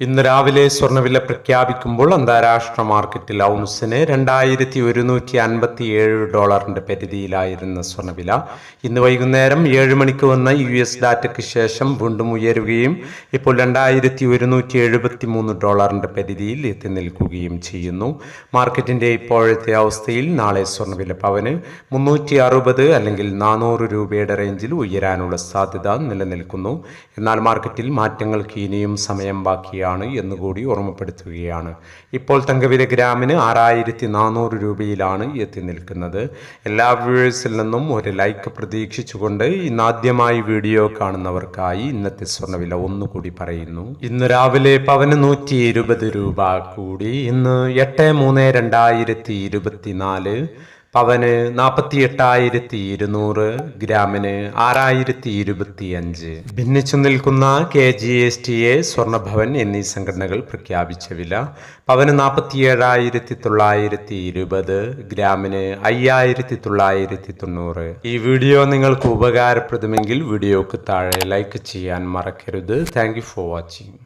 ഇന്ന് രാവിലെ സ്വർണവില പ്രഖ്യാപിക്കുമ്പോൾ അന്താരാഷ്ട്ര മാർക്കറ്റിൽ ഔൺസിന് രണ്ടായിരത്തി ഒരുന്നൂറ്റി അൻപത്തി ഏഴ് ഡോളറിന്റെ പരിധിയിലായിരുന്ന സ്വർണവില ഇന്ന് വൈകുന്നേരം ഏഴ് മണിക്ക് വന്ന യു എസ് ഡാറ്റയ്ക്ക് ശേഷം വീണ്ടും ഉയരുകയും ഇപ്പോൾ രണ്ടായിരത്തി ഒരുന്നൂറ്റി എഴുപത്തി മൂന്ന് ഡോളറിന്റെ പരിധിയിൽ എത്തി നിൽക്കുകയും ചെയ്യുന്നു. മാർക്കറ്റിന്റെ ഇപ്പോഴത്തെ അവസ്ഥയിൽ നാളെ സ്വർണവില പവന് മുന്നൂറ്റി അറുപത് അല്ലെങ്കിൽ നാനൂറ് രൂപയുടെ റേഞ്ചിൽ ഉയരാനുള്ള സാധ്യത നിലനിൽക്കുന്നു. എന്നാൽ മാർക്കറ്റിൽ മാറ്റങ്ങൾക്ക് ഇനിയും സമയം ബാക്കിയാണ്. എന്നുകൂടി ഓർമ്മപ്പെടുത്തുകയാണ്. ഇപ്പോൾ തങ്കവില ഗ്രാമിന് ആറായിരത്തി നാനൂറ് രൂപയിലാണ് എത്തി നിൽക്കുന്നത്. എല്ലാ വ്യൂവേഴ്സിൽ നിന്നും ഒരു ലൈക്ക് പ്രതീക്ഷിച്ചുകൊണ്ട് ഇന്നാദ്യമായി വീഡിയോ കാണുന്നവർക്കായി ഇന്നത്തെ സ്വർണവില ഒന്നുകൂടി പറയുന്നു. ഇന്ന് രാവിലെ പവന് നൂറ്റി ഇരുപത് രൂപ കൂടി. ഇന്ന് എട്ട് മൂന്ന് രണ്ടായിരത്തി ഇരുപത്തിനാല് പവന് നാൽപ്പത്തി എട്ടായിരത്തി ഇരുന്നൂറ് ഗ്രാമിന് ആറായിരത്തി ഇരുപത്തി അഞ്ച് ഭിന്നിച്ചു നിൽക്കുന്ന K G S T A Swarnabhavan എന്നീ സംഘടനകൾ പ്രഖ്യാപിച്ച വില പവന് നാൽപ്പത്തി ഏഴായിരത്തി തൊള്ളായിരത്തി ഇരുപത് ഗ്രാമിന് അയ്യായിരത്തി തൊള്ളായിരത്തി തൊണ്ണൂറ് ഈ വീഡിയോ നിങ്ങൾക്ക് ഉപകാരപ്രദമെങ്കിൽ വീഡിയോക്ക് താഴെ ലൈക്ക് ചെയ്യാൻ മറക്കരുത്. Thank for watching.